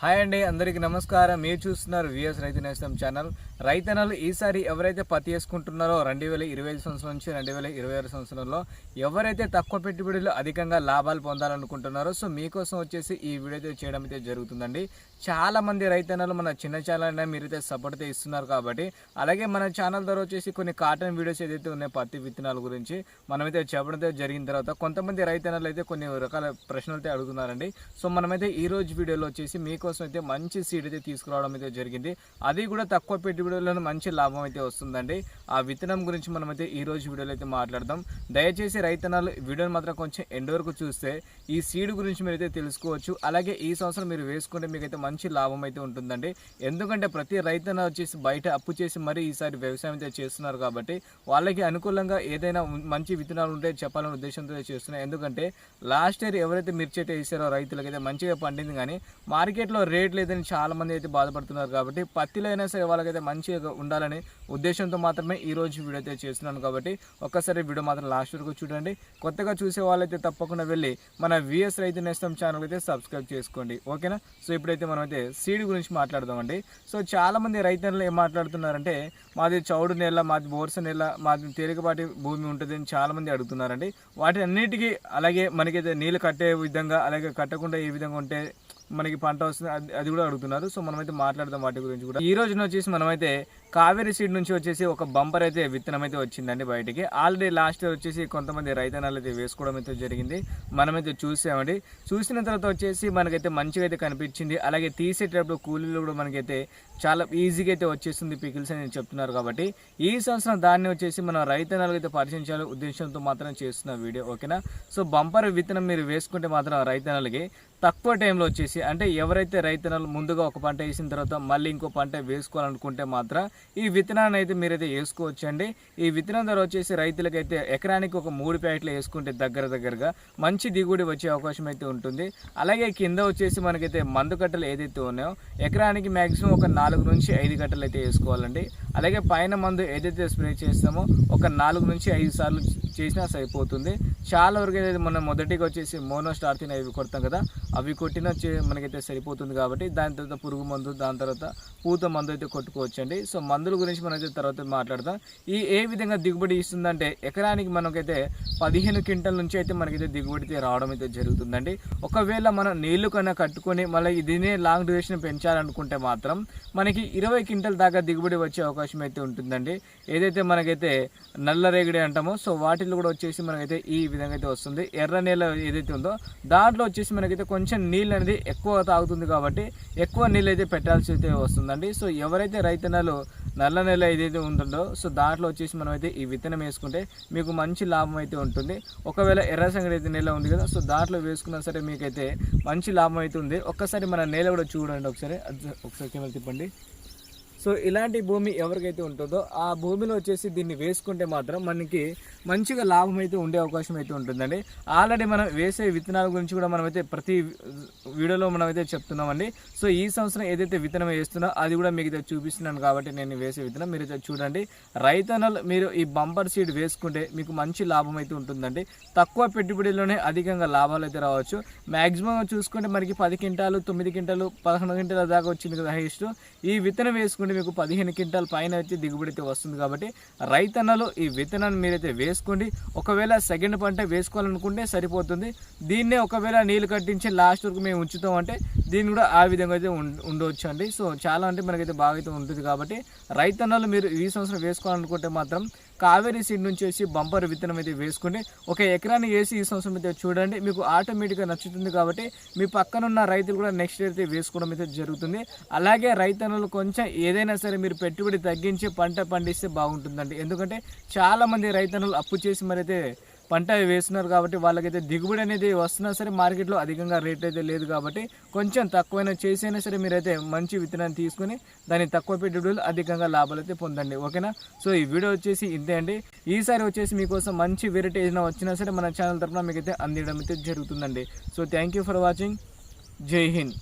Hi అండి అందరికీ నమస్కారం. మీరు చూస్తున్నారు విఎస్ రైతు నేస్తం ఛానల్. రైతన్నలు ఈసారి ఎవరైతే పత్తి వేసుకుంటున్నారో రెండు వేల ఇరవై ఐదు సంవత్సరం నుంచి రెండు వేల ఇరవై ఆరు సంవత్సరంలో ఎవరైతే తక్కువ పెట్టుబడిలో అధికంగా లాభాలు పొందాలనుకుంటున్నారో సో మీకోసం వచ్చేసి ఈ వీడియో అయితే చేయడం అయితే జరుగుతుందండి. చాలామంది రైతన్నలు మన చిన్న ఛానల్ మీరైతే సపోర్ట్ అయితే ఇస్తున్నారు కాబట్టి అలాగే మన ఛానల్ ద్వారా వచ్చేసి కొన్ని కాటన్ వీడియోస్ ఏదైతే ఉన్నాయో పత్తి విత్తనాల గురించి మనమైతే చెప్పడం జరిగిన తర్వాత కొంతమంది రైతన్నలు అయితే కొన్ని రకాల ప్రశ్నలు అయితే అడుగుతున్నారండి. సో మనమైతే ఈ రోజు వీడియోలో వచ్చేసి మీకోసం అయితే మంచి సీడ్ అయితే తీసుకురావడం అయితే జరిగింది. అది కూడా తక్కువ పెట్టుబడి వీడియోలో మంచి లాభం అయితే వస్తుందండి. ఆ విత్తనం గురించి మనమైతే ఈ రోజు వీడియోలో అయితే మాట్లాడదాం. దయచేసి రైతనాలు వీడియోని మాత్రం కొంచెం ఎండ్ వరకు చూస్తే ఈ సీడ్ గురించి మీరైతే తెలుసుకోవచ్చు. అలాగే ఈ సంవత్సరం మీరు వేసుకుంటే మీకైతే మంచి లాభం అయితే ఉంటుందండి. ఎందుకంటే ప్రతి రైతన వచ్చేసి బయట అప్పు చేసి మరీ ఈసారి వ్యవసాయం అయితే చేస్తున్నారు కాబట్టి వాళ్ళకి అనుకూలంగా ఏదైనా మంచి విత్తనాలు ఉంటే చెప్పాలనే ఉద్దేశంతో చేస్తున్నారు. ఎందుకంటే లాస్ట్ ఇయర్ ఎవరైతే మిర్చి అయితే వేసారో రైతులకైతే మంచిగా పండింది కానీ మార్కెట్లో రేట్ లేదని చాలా మంది అయితే బాధపడుతున్నారు కాబట్టి పత్తిలో అయినా సరే వాళ్ళకైతే మంచిగా ఉండాలని ఉద్దేశంతో మాత్రమే ఈ రోజు వీడియో అయితే చేస్తున్నాను కాబట్టి ఒక్కసారి వీడియో మాత్రం లాస్ట్ వరకు చూడండి. కొత్తగా చూసే వాళ్ళైతే తప్పకుండా వెళ్ళి మన విఎస్ రైతు నేస్తం ఛానల్ అయితే సబ్స్క్రైబ్ చేసుకోండి. ఓకేనా? సో ఇప్పుడైతే మనం అయితే సీడ్ గురించి మాట్లాడదామండి. సో చాలామంది రైతులు ఏం మాట్లాడుతున్నారంటే మాది చౌడు నేల మాది బోర్స నేల మాది తేలికపాటి భూమి ఉంటుంది అని చాలామంది అడుగుతున్నారండి. వాటి అన్నిటికీ అలాగే మనకైతే నీళ్ళు కట్టే విధంగా అలాగే కట్టకుండా ఏ విధంగా ఉంటే మనకి పంట వస్తుంది అది అది కూడా అడుగుతున్నారు. సో మనమైతే మాట్లాడదాం వాటి గురించి కూడా. ఈ రోజున వచ్చేసి మనమైతే కావేరి సీడ్ నుంచి వచ్చేసి ఒక బంపర్ అయితే విత్తనం అయితే వచ్చిందండి బయటికి. ఆల్రెడీ లాస్ట్ ఇయర్ వచ్చేసి కొంతమంది రైతనాలు అయితే వేసుకోవడం అయితే జరిగింది. మనమైతే చూసామండి. చూసిన తర్వాత వచ్చేసి మనకైతే మంచిగా అయితే కనిపించింది. అలాగే తీసేటప్పుడు కూలీలు కూడా మనకైతే చాలా ఈజీగా అయితే వచ్చేస్తుంది పికిల్స్ అని చెప్తున్నారు కాబట్టి ఈ సంవత్సరం దాన్ని వచ్చేసి మనం రైతనాలకు అయితే పరిచయించాలి ఉద్దేశంతో మాత్రం చేస్తున్న వీడియో ఓకేనా? సో బంపర్ విత్తనం మీరు వేసుకుంటే మాత్రం రైతనాలకి తక్కువ టైంలో వచ్చేసి అంటే ఎవరైతే రైతులు ముందుగా ఒక పంట వేసిన తర్వాత మళ్ళీ ఇంకో పంట వేసుకోవాలనుకుంటే మాత్రం ఈ విత్తనాన్ని అయితే మీరైతే వేసుకోవచ్చండి. ఈ విత్తనం ధర వచ్చేసి రైతులకైతే ఎకరానికి ఒక మూడు ప్యాకెట్లు వేసుకుంటే దగ్గర దగ్గరగా మంచి దిగుబడి వచ్చే అవకాశం అయితే ఉంటుంది. అలాగే కింద వచ్చేసి మనకైతే మందు కట్టలు ఏదైతే ఉన్నాయో ఎకరానికి మ్యాక్సిమం ఒక నాలుగు నుంచి ఐదు కట్టలు అయితే వేసుకోవాలండి. అలాగే పైన మందు ఏదైతే స్ప్రే చేస్తామో ఒక నాలుగు నుంచి ఐదు సార్లు చేసినా సరిపోతుంది. చాలా వరకు అయితే మనం మొదటిగా వచ్చేసి మోనోస్టార్ స్టార్తిన్ అవి కొడతాం కదా అవి కొట్టిన మనకైతే సరిపోతుంది కాబట్టి దాని తర్వాత పురుగు మందు దాని తర్వాత పూత మందు అయితే కొట్టుకోవచ్చండి. సో మందుల గురించి మనం అయితే తర్వాత మాట్లాడదాం ఈ ఏ విధంగా దిగుబడి ఇస్తుందంటే ఎకరానికి మనకైతే పదిహేను క్వింటల్ నుంచి అయితే మనకైతే దిగుబడి అయితే రావడం అయితే జరుగుతుందండి. ఒకవేళ మనం నీళ్ళు కన్నా కట్టుకొని మళ్ళీ దీనే లాంగ్ డ్యూరేషన్ పెంచాలనుకుంటే మాత్రం మనకి ఇరవై క్వింటల్ దాకా దిగుబడి వచ్చే అవకాశం అయితే ఉంటుందండి. ఏదైతే మనకైతే నల్ల రేగడి అంటామో సో వాటిల్లో కూడా వచ్చేసి మనకైతే ఈ విధంగా అయితే వస్తుంది. ఎర్ర నేల ఏదైతే ఉందో దాంట్లో వచ్చేసి మనకైతే కొంచెం నీళ్ళు అనేది ఎక్కువ తాగుతుంది కాబట్టి ఎక్కువ నీళ్ళు అయితే పెట్టాల్సి అయితే వస్తుందండి. సో ఎవరైతే రైతన్నలు నల్ల నెల ఏదైతే ఉంటుందో సో దాంట్లో వచ్చేసి మనం అయితే ఈ విత్తనం వేసుకుంటే మీకు మంచి లాభం అయితే ఉంటుంది. ఒకవేళ ఎర్ర సంగడి అయితే నేల ఉంది కదా సో దాంట్లో వేసుకున్నా సరే మీకైతే మంచి లాభం అయితే ఉంది. ఒక్కసారి మన నేల కూడా చూడండి ఒకసారి. ఒకసారి కెమెరా తిప్పండి. సో ఇలాంటి భూమి ఎవరికైతే ఉంటుందో ఆ భూమిలో వచ్చేసి దీన్ని వేసుకుంటే మాత్రం మనకి మంచిగా లాభం అయితే ఉండే అవకాశం అయితే ఉంటుందండి. ఆల్రెడీ మనం వేసే విత్తనాల గురించి కూడా మనమైతే ప్రతి వీడియోలో మనమైతే చెప్తున్నామండి. సో ఈ సంవత్సరం ఏదైతే విత్తనం వేస్తున్నా అది కూడా మీకు అయితే చూపిస్తున్నాను కాబట్టి నేను వేసే విత్తనం మీరు అయితే చూడండి. రైతన్నలు మీరు ఈ బంపర్ సీడ్ వేసుకుంటే మీకు మంచి లాభం అయితే ఉంటుందండి. తక్కువ పెట్టుబడిలోనే అధికంగా లాభాలు అయితే రావచ్చు. మ్యాక్సిమం చూసుకుంటే మనకి పది క్వింటాలు తొమ్మిది క్వింటాలు పదకొండు క్వింటాల దాకా వచ్చింది కదా హైయెస్ట్ ఈ విత్తనం వేసుకుంటే మీకు పదిహేను క్వింటాల పైన వచ్చి దిగుబడి అయితే వస్తుంది కాబట్టి రైతన్నలు ఈ విత్తనాన్ని మీరైతే వేసుకోండి. ఒకవేళ సెకండ్ పంట వేసుకోవాలనుకుంటే సరిపోతుంది. దీన్నే ఒకవేళ నీళ్ళు కట్టించి లాస్ట్ వరకు మేము ఉంచుతామంటే దీన్ని కూడా ఆ విధంగా అయితే ఉండవచ్చు అండి సో చాలా అంటే మనకైతే బాగా అయితే ఉంటుంది కాబట్టి రైతన్నలు మీరు ఈ సంవత్సరం వేసుకోవాలనుకుంటే మాత్రం కావేరీ సీడ్ నుంచి వేసి బంపర్ విత్తనం అయితే వేసుకుని ఒక ఎకరాన్ని వేసి ఈ సంవత్సరం అయితే చూడండి. మీకు ఆటోమేటిక్గా నచ్చుతుంది కాబట్టి మీ పక్కన ఉన్న రైతులు కూడా నెక్స్ట్ ఇయర్ అయితే వేసుకోవడం అయితే జరుగుతుంది. అలాగే రైతన్నలు కొంచెం ఏదైనా సరే మీరు పెట్టుబడి తగ్గించి పంట పండిస్తే బాగుంటుందండి. ఎందుకంటే చాలామంది రైతన్నలు అప్పు చేసి మరైతే పంట వేస్తున్నారు కాబట్టి వాళ్ళకైతే దిగుబడి అనేది వస్తున్నా సరే మార్కెట్లో అధికంగా రేట్ అయితే లేదు కాబట్టి కొంచెం తక్కువైనా చేసైనా సరే మీరైతే మంచి విత్తనాన్ని తీసుకొని దాన్ని తక్కువ పెట్టుబడులు అధికంగా లాభాలు అయితే పొందండి. ఓకేనా? సో ఈ వీడియో వచ్చేసి ఇంతే అండి. ఈసారి వచ్చేసి మీకోసం మంచి వెరైటీ ఏదైనా వచ్చినా సరే మన ఛానల్ తరఫున మీకైతే అందించడం అయితే జరుగుతుందండి. So thank you for watching జై హింద్.